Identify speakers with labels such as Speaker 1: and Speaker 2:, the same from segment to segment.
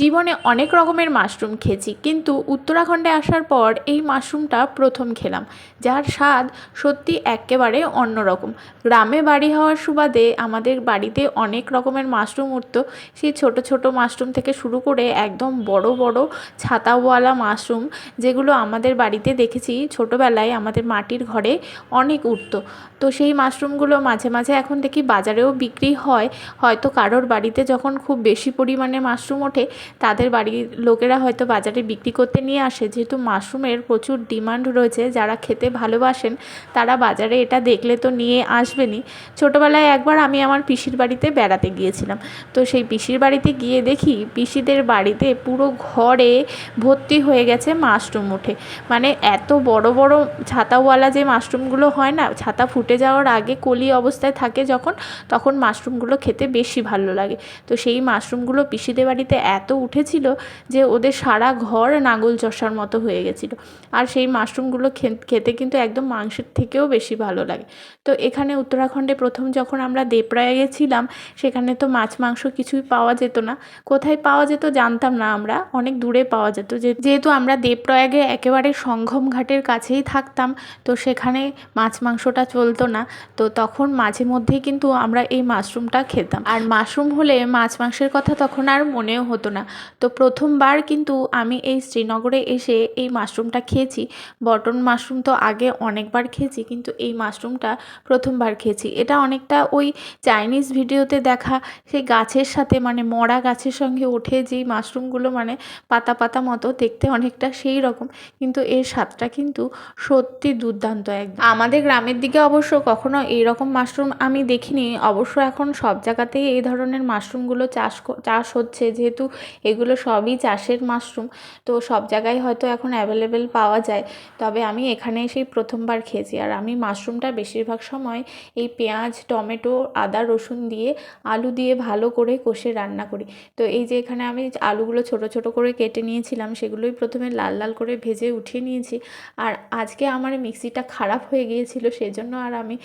Speaker 1: জীবনে অনেক রকমের মাশরুম খেয়েছি, কিন্তু উত্তরাখণ্ডে আসার পর এই মাশরুমটা প্রথম খেলাম, যার স্বাদ সত্যি এক্কেবারে অন্যরকম। গ্রামে বাড়ি হওয়ার সুবাদে আমাদের বাড়িতে অনেক রকমের মাশরুম উঠতো, সেই ছোট ছোট মাশরুম থেকে শুরু করে একদম বড় বড় ছাতাওয়ালা মাশরুম, যেগুলো আমাদের বাড়িতে দেখেছি ছোটোবেলায় আমাদের মাটির ঘরে অনেক উঠতো। তো সেই মাশরুমগুলো মাঝে মাঝে এখন দেখি বাজারেও বিক্রি হয়, হয়তো কারোর বাড়িতে যখন খুব বেশি পরিমাণে মাশরুম ওঠে তাদের বাড়ির লোকেরা হয়তো বাজারে বিক্রি করতে নিয়ে আসে। যেহেতু মাশরুমের প্রচুর ডিমান্ড রয়েছে, যারা খেতে ভালোবাসেন, তারা বাজারে এটা দেখলে তো নিয়ে আসবেনই। ছোটোবেলায় একবার আমি আমার পিসির বাড়িতে বেড়াতে গিয়েছিলাম। তো সেই পিসির বাড়িতে গিয়ে দেখি পিসিদের বাড়িতে পুরো ঘরে ভর্তি হয়ে গেছে মাশরুম উঠে। মানে এত বড় বড় ছাতাওয়ালা যে মাশরুমগুলো হয় না, ছাতা ফুটে যাওয়ার আগে কলি অবস্থায় থাকে যখন, তখন মাশরুমগুলো খেতে বেশি ভালো লাগে। তো সেই মাশরুমগুলো পিসিদের বাড়িতে এত উঠেছিল যে ওদের সারা ঘর নাঙল চষার মতো হয়ে গেছিল। আর সেই মাশরুমগুলো খেতে কিন্তু একদম মাংসের থেকেও বেশি ভালো লাগে। তো এখানে উত্তরাখণ্ডে প্রথম যখন আমরা দেবপ্রয়াগে গেছিলাম, সেখানে তো মাছ মাংস কিছুই পাওয়া যেত না। কোথায় পাওয়া যেত জানতাম না আমরা, অনেক দূরে পাওয়া যেত। যেহেতু আমরা দেবপ্রয়াগে একেবারে সঙ্গম ঘাটের কাছেই থাকতাম, তো সেখানে মাছ মাংসটা চলতো না। তো তখন মাঝে মধ্যেই কিন্তু আমরা এই মাশরুমটা খেতাম। আর মাশরুম হলে মাছ মাংসের কথা তখন আর মনেও হতো না। তো প্রথমবার কিন্তু আমি এই শ্রীনগরে এসে এই মাশরুমটা খেয়েছি। বটন মাশরুম তো আগে অনেকবার খেয়েছি, কিন্তু এই মাশরুমটা প্রথমবার খেয়েছি। এটা অনেকটা ওই চাইনিজ ভিডিওতে দেখা, সেই গাছের সাথে মানে মরা গাছের সঙ্গে ওঠে যেই মাশরুমগুলো মানে পাতা পাতা মতো দেখতে অনেকটা সেই রকম, কিন্তু এর স্বাদটা কিন্তু সত্যি দুর্দান্ত একদম আমাদের গ্রামের দিকে অবশ্য কখনো এই রকম মাশরুম আমি দেখিনি, অবশ্য এখন সব জায়গাতেই এই ধরনের মাশরুমগুলো চাষ চাষ হচ্ছে। যেহেতু এগুলো সবই চাষের মাশরুম। তো সব জায়গায় হয়তো এখন অ্যাভেলেবেল পাওয়া যায়। তবে আমি এখানে এসেই প্রথমবার খেয়েছি। আর আমি মাশরুমটা বেশিরভাগ সময় এই পেঁয়াজ, টমেটো, আদা, রসুন দিয়ে, আলু দিয়ে ভালো করে কষে রান্না করি। তো এই যে এখানে আমি আলুগুলো ছোট ছোট করে কেটে নিয়েছিলাম, সেগুলোই প্রথমে লাল লাল করে ভেজে উঠিয়ে নিয়েছি। আর আজকে আমার মিক্সিটা খারাপ হয়ে গিয়েছিল সেই জন্য আর আমি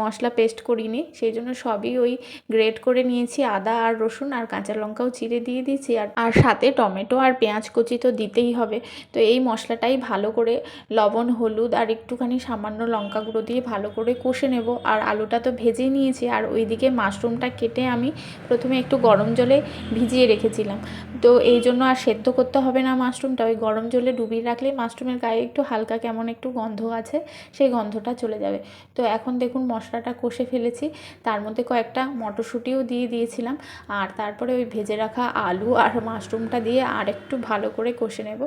Speaker 1: মশলা পেস্ট করিনি। সেই জন্য সবই ওই গ্রেট করে নিয়েছি, আদা আর রসুন আর কাঁচা লঙ্কাও চিড়ে দিয়ে দিয়েছি। আর আর সাথে টমেটো আর পেঁয়াজ কুচি তো দিতেই হবে। তো এই মশলাটাই ভালো করে লবণ, হলুদ আর একটুখানি সামান্য লঙ্কা গুঁড়ো দিয়ে ভালো করে কষে নেব। আর আলুটা তো ভেজেই নিয়েছি আর ওইদিকে মাশরুমটা কেটে আমি প্রথমে একটু গরম জলে ভিজিয়ে রেখেছিলাম। তো এই জন্য আর সেদ্ধ করতে হবে না মাশরুমটা, ওই গরম জলে ডুবিয়ে রাখলে মাশরুমের গায়ে একটু হালকা কেমন একটু গন্ধ আছে, সেই গন্ধটা চলে যাবে। তো এখন দেখুন মশলাটা কষে ফেলেছি। তার মধ্যে কয়েকটা মটরশুঁটিও দিয়ে দিয়েছিলাম। আর তারপরে ওই ভেজে রাখা আলু আর মাশরুমটা দিয়ে আর একটু ভালো করে কষে নেব।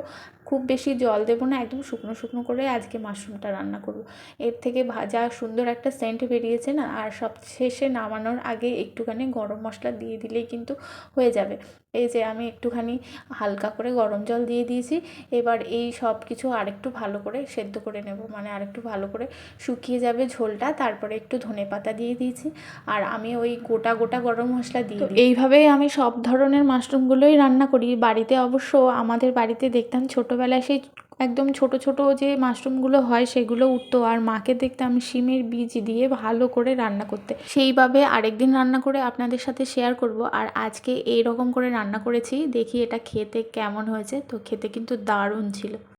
Speaker 1: খুব বেশি জল দেবো না একদম শুকনো শুকনো করে আজকে মাশরুমটা রান্না করব। এর থেকে ভাজা সুন্দর একটা সেন্ট বেরিয়েছে না আর সব শেষে নামানোর আগে একটুখানি গরম মশলা দিয়ে দিলেই কিন্তু হয়ে যাবে। এই যে আমি একটুখানি হালকা করে গরম জল দিয়ে দিয়েছি এবার এই সব কিছু আরেকটু ভালো করে সেদ্ধ করে নেব। মানে আরেকটু ভালো করে শুকিয়ে যাবে ঝোলটা তারপরে একটু ধনে পাতা দিয়ে দিয়েছি আর আমি ওই গোটা গোটা গরম মশলা দিই এইভাবেই আমি সব ধরনের মাশরুমগুলোই রান্না করি। বাড়িতে অবশ্য আমাদের বাড়িতে দেখতাম ছোটোবেলায় সেই একদম ছোট ছোট যে মাশরুমগুলো হয় সেগুলো উঠতো আর মাকে দেখতাম শিমের বীজ দিয়ে ভালো করে রান্না করতে। সেইভাবে আরেকদিন রান্না করে আপনাদের সাথে শেয়ার করব। আর আজকে এই রকম করে রান্না করেছি। দেখি এটা খেতে কেমন হয়েছে। তো খেতে কিন্তু দারুণ ছিল।